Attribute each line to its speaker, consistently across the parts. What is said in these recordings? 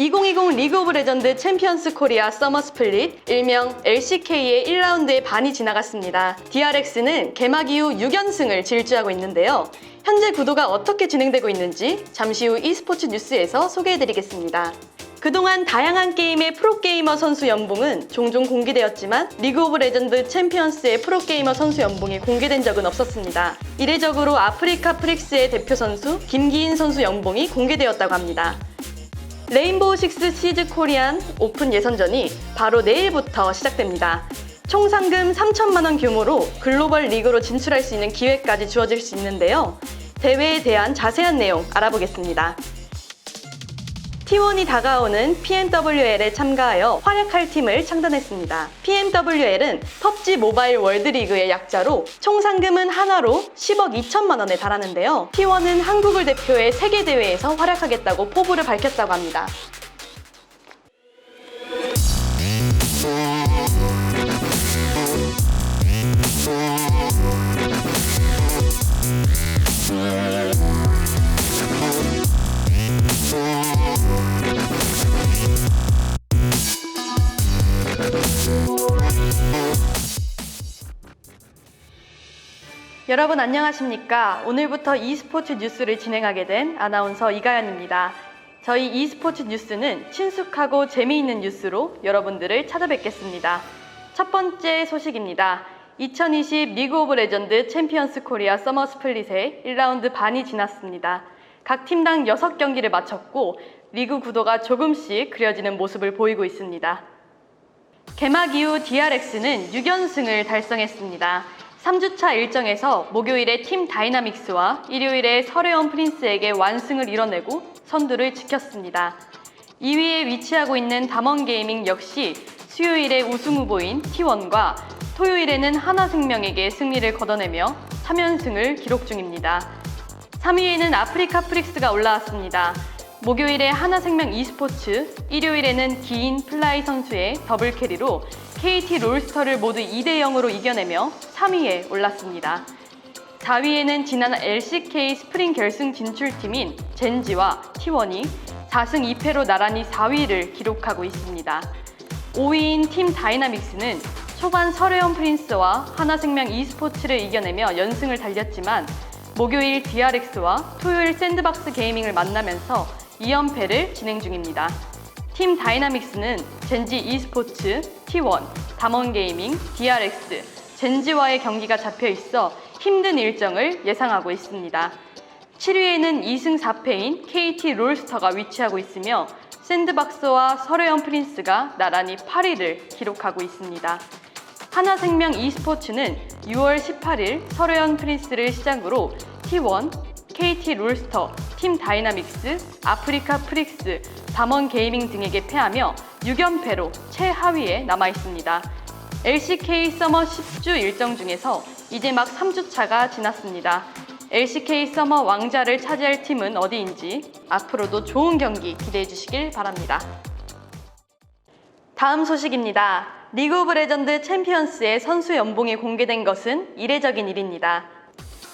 Speaker 1: 2020 리그 오브 레전드 챔피언스 코리아 서머 스플릿 일명 LCK의 1라운드의 반이 지나갔습니다. DRX는 개막 이후 6연승을 질주하고 있는데요. 현재 구도가 어떻게 진행되고 있는지 잠시 후 e스포츠 뉴스에서 소개해드리겠습니다. 그동안 다양한 게임의 프로게이머 선수 연봉은 종종 공개되었지만 리그 오브 레전드 챔피언스의 프로게이머 선수 연봉이 공개된 적은 없었습니다. 이례적으로 아프리카 프릭스의 대표 선수 김기인 선수 연봉이 공개되었다고 합니다. 레인보우 식스 시즈 코리안 오픈 예선전이 바로 내일부터 시작됩니다. 총 상금 3천만 원 규모로 글로벌 리그로 진출할 수 있는 기회까지 주어질 수 있는데요. 대회에 대한 자세한 내용 알아보겠습니다. T1이 다가오는 PMWL에 참가하여 활약할 팀을 창단했습니다. PMWL은 PUBG 모바일 월드리그의 약자로 총 상금은 한화로 10억 2천만 원에 달하는데요. T1은 한국을 대표해 세계 대회에서 활약하겠다고 포부를 밝혔다고 합니다. 여러분 안녕하십니까? 오늘부터 e스포츠 뉴스를 진행하게 된 아나운서 이가연입니다. 저희 e스포츠 뉴스는 친숙하고 재미있는 뉴스로 여러분들을 찾아뵙겠습니다. 첫 번째 소식입니다. 2020 리그 오브 레전드 챔피언스 코리아 서머 스플릿의 1라운드 반이 지났습니다. 각 팀당 6경기를 마쳤고 리그 구도가 조금씩 그려지는 모습을 보이고 있습니다. 개막 이후 DRX는 6연승을 달성했습니다. 3주차 일정에서 목요일에 팀 다이나믹스와 일요일에 설혜원 프린스에게 완승을 이뤄내고 선두를 지켰습니다. 2위에 위치하고 있는 담원게이밍 역시 수요일에 우승 후보인 T1과 토요일에는 하나생명에게 승리를 거둬내며 3연승을 기록 중입니다. 3위에는 아프리카 프릭스가 올라왔습니다. 목요일에 하나생명 e스포츠, 일요일에는 기인 플라이 선수의 더블 캐리로 KT 롤스터를 모두 2대 0으로 이겨내며 3위에 올랐습니다. 4위에는 지난 LCK 스프링 결승 진출팀인 젠지와 T1이 4승 2패로 나란히 4위를 기록하고 있습니다. 5위인 팀 다이나믹스는 초반 설혜원 프린스와 하나생명 e스포츠를 이겨내며 연승을 달렸지만 목요일 DRX와 토요일 샌드박스 게이밍을 만나면서 2연패를 진행 중입니다. 팀 다이나믹스는 젠지 e스포츠, T1, 담원게이밍, DRX, 젠지와의 경기가 잡혀 있어 힘든 일정을 예상하고 있습니다. 7위에는 2승 4패인 KT 롤스터가 위치하고 있으며 샌드박스와 설혜원 프린스가 나란히 8위를 기록하고 있습니다. 하나생명 e스포츠는 6월 18일 설혜원 프린스를 시작으로 T1, KT 롤스터, 팀 다이나믹스, 아프리카 프릭스, 담원 게이밍 등에게 패하며 6연패로 최하위에 남아 있습니다. LCK 서머 10주 일정 중에서 이제 막 3주차가 지났습니다. LCK 서머 왕자를 차지할 팀은 어디인지 앞으로도 좋은 경기 기대해 주시길 바랍니다. 다음 소식입니다. 리그 오브 레전드 챔피언스의 선수 연봉이 공개된 것은 이례적인 일입니다.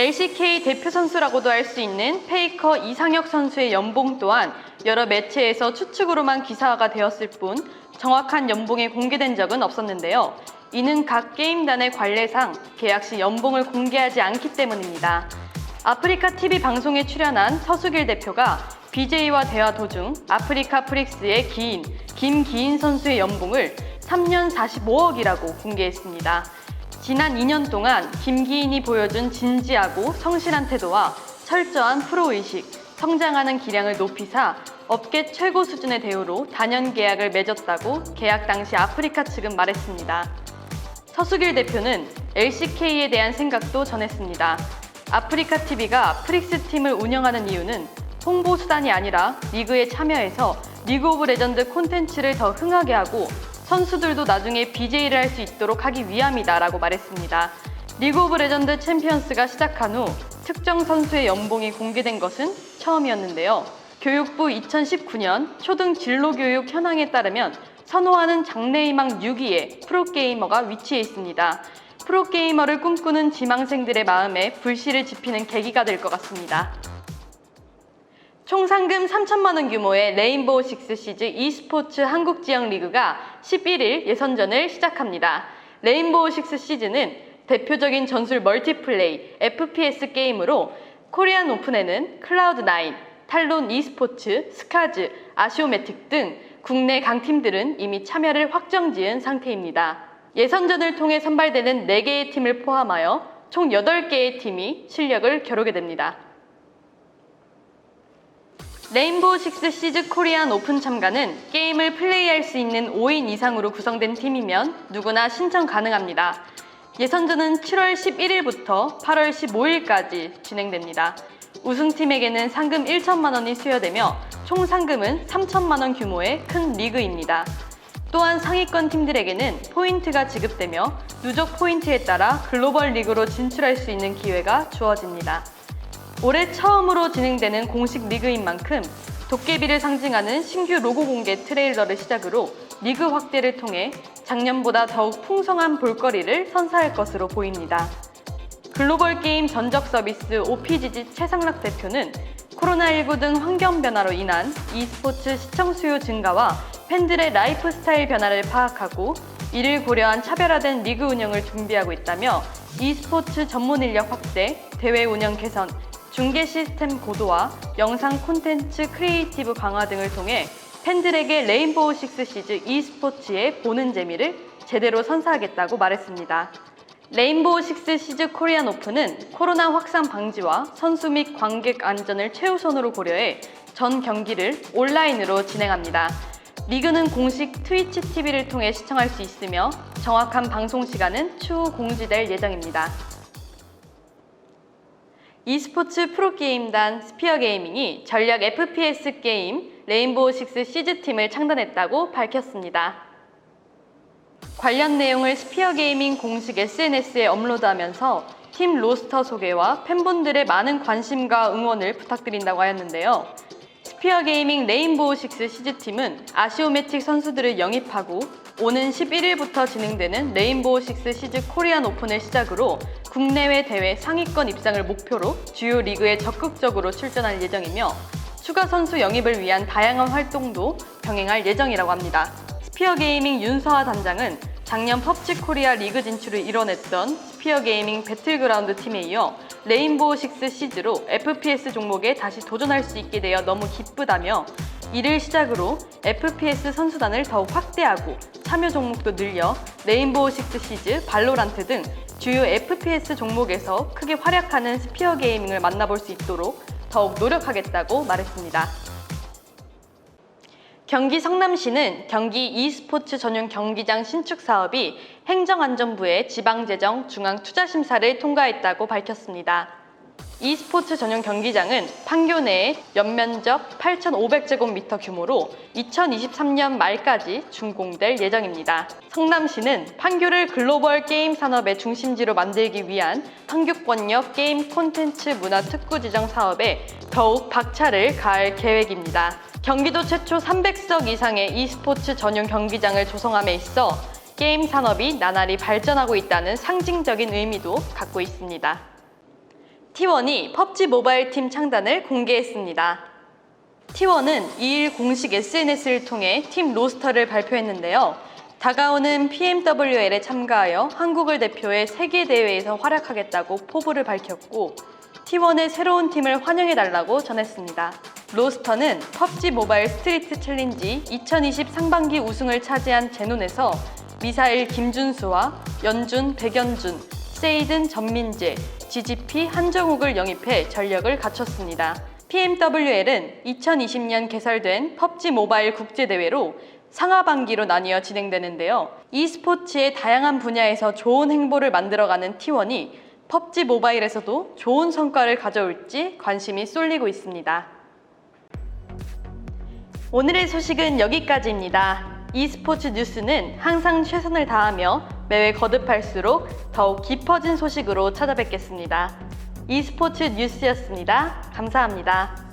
Speaker 1: LCK 대표 선수라고도 할 수 있는 페이커 이상혁 선수의 연봉 또한 여러 매체에서 추측으로만 기사화가 되었을 뿐 정확한 연봉이 공개된 적은 없었는데요. 이는 각 게임단의 관례상 계약 시 연봉을 공개하지 않기 때문입니다. 아프리카 TV 방송에 출연한 서수길 대표가 BJ와 대화 도중 아프리카 프릭스의 기인, 김기인 선수의 연봉을 3년 45억이라고 공개했습니다. 지난 2년 동안 김기인이 보여준 진지하고 성실한 태도와 철저한 프로의식, 성장하는 기량을 높이사 업계 최고 수준의 대우로 단연 계약을 맺었다고 계약 당시 아프리카 측은 말했습니다. 서수길 대표는 LCK에 대한 생각도 전했습니다. 아프리카 TV가 프릭스 팀을 운영하는 이유는 홍보 수단이 아니라 리그에 참여해서 리그 오브 레전드 콘텐츠를 더 흥하게 하고 선수들도 나중에 BJ를 할 수 있도록 하기 위함이다라고 말했습니다. 리그 오브 레전드 챔피언스가 시작한 후 특정 선수의 연봉이 공개된 것은 처음이었는데요. 교육부 2019년 초등 진로교육 현황에 따르면 선호하는 장래희망 6위에 프로게이머가 위치해 있습니다. 프로게이머를 꿈꾸는 지망생들의 마음에 불씨를 지피는 계기가 될 것 같습니다. 총 상금 3천만 원 규모의 레인보우 식스 시즈 e스포츠 한국 지역 리그가 11일 예선전을 시작합니다. 레인보우 식스 시즈는 대표적인 전술 멀티플레이 FPS 게임으로 코리안 오픈에는 클라우드9, 탈론 e스포츠, 스카즈, 아시오매틱 등 국내 강팀들은 이미 참여를 확정 지은 상태입니다. 예선전을 통해 선발되는 4개의 팀을 포함하여 총 8개의 팀이 실력을 겨루게 됩니다. 레인보우 식스 시즈 코리안 오픈 참가는 게임을 플레이할 수 있는 5인 이상으로 구성된 팀이면 누구나 신청 가능합니다. 예선전은 7월 11일부터 8월 15일까지 진행됩니다. 우승팀에게는 상금 1천만 원이 수여되며 총 상금은 3천만 원 규모의 큰 리그입니다. 또한 상위권 팀들에게는 포인트가 지급되며 누적 포인트에 따라 글로벌 리그로 진출할 수 있는 기회가 주어집니다. 올해 처음으로 진행되는 공식 리그인 만큼 도깨비를 상징하는 신규 로고 공개 트레일러를 시작으로 리그 확대를 통해 작년보다 더욱 풍성한 볼거리를 선사할 것으로 보입니다. 글로벌 게임 전적 서비스 OPGG 최상락 대표는 코로나19 등 환경 변화로 인한 e스포츠 시청 수요 증가와 팬들의 라이프 스타일 변화를 파악하고 이를 고려한 차별화된 리그 운영을 준비하고 있다며 e스포츠 전문 인력 확대, 대회 운영 개선, 중계 시스템 고도화, 영상 콘텐츠 크리에이티브 강화 등을 통해 팬들에게 레인보우 식스 시즈 e스포츠의 보는 재미를 제대로 선사하겠다고 말했습니다. 레인보우 식스 시즈 코리안 오픈은 코로나 확산 방지와 선수 및 관객 안전을 최우선으로 고려해 전 경기를 온라인으로 진행합니다. 리그는 공식 트위치 TV를 통해 시청할 수 있으며 정확한 방송 시간은 추후 공지될 예정입니다. E스포츠 프로게임단 스피어 게이밍이 전략 FPS 게임 레인보우 식스 시즈 팀을 창단했다고 밝혔습니다. 관련 내용을 스피어 게이밍 공식 SNS에 업로드하면서 팀 로스터 소개와 팬분들의 많은 관심과 응원을 부탁드린다고 하였는데요. 스피어 게이밍 레인보우 식스 시즈 팀은 아시오매틱 선수들을 영입하고 오는 11일부터 진행되는 레인보우 식스 시즈 코리안 오픈을 시작으로 국내외 대회 상위권 입상을 목표로 주요 리그에 적극적으로 출전할 예정이며 추가 선수 영입을 위한 다양한 활동도 병행할 예정이라고 합니다. 스피어 게이밍 윤서아 단장은 작년 펍지 코리아 리그 진출을 이뤄냈던 스피어 게이밍 배틀그라운드 팀에 이어 레인보우 식스 시즈로 FPS 종목에 다시 도전할 수 있게 되어 너무 기쁘다며 이를 시작으로 FPS 선수단을 더욱 확대하고 참여 종목도 늘려 레인보우 식스 시즈, 발로란트 등 주요 FPS 종목에서 크게 활약하는 스피어 게이밍을 만나볼 수 있도록 더욱 노력하겠다고 말했습니다. 경기 성남시는 경기 e스포츠 전용 경기장 신축 사업이 행정안전부의 지방재정 중앙투자심사를 통과했다고 밝혔습니다. E스포츠 전용 경기장은 판교 내에 연면적 8,500제곱미터 규모로 2023년 말까지 준공될 예정입니다. 성남시는 판교를 글로벌 게임 산업의 중심지로 만들기 위한 판교권역 게임 콘텐츠 문화 특구 지정 사업에 더욱 박차를 가할 계획입니다. 경기도 최초 300석 이상의 e스포츠 전용 경기장을 조성함에 있어 게임 산업이 나날이 발전하고 있다는 상징적인 의미도 갖고 있습니다. T1이 펍지 모바일 팀 창단을 공개했습니다. T1은 2일 공식 SNS를 통해 팀 로스터를 발표했는데요. 다가오는 PMWL에 참가하여 한국을 대표해 세계 대회에서 활약하겠다고 포부를 밝혔고 T1의 새로운 팀을 환영해달라고 전했습니다. 로스터는 펍지 모바일 스트리트 챌린지 2020 상반기 우승을 차지한 제논에서 미사일 김준수와 연준 백연준, 세이든 전민재, GGP 한정욱을 영입해 전력을 갖췄습니다. PMWL은 2020년 개설된 펍지 모바일 국제대회로 상하반기로 나뉘어 진행되는데요. e스포츠의 다양한 분야에서 좋은 행보를 만들어가는 T1이 펍지 모바일에서도 좋은 성과를 가져올지 관심이 쏠리고 있습니다. 오늘의 소식은 여기까지입니다. e스포츠 뉴스는 항상 최선을 다하며 매회 거듭할수록 더욱 깊어진 소식으로 찾아뵙겠습니다. e스포츠 뉴스였습니다. 감사합니다.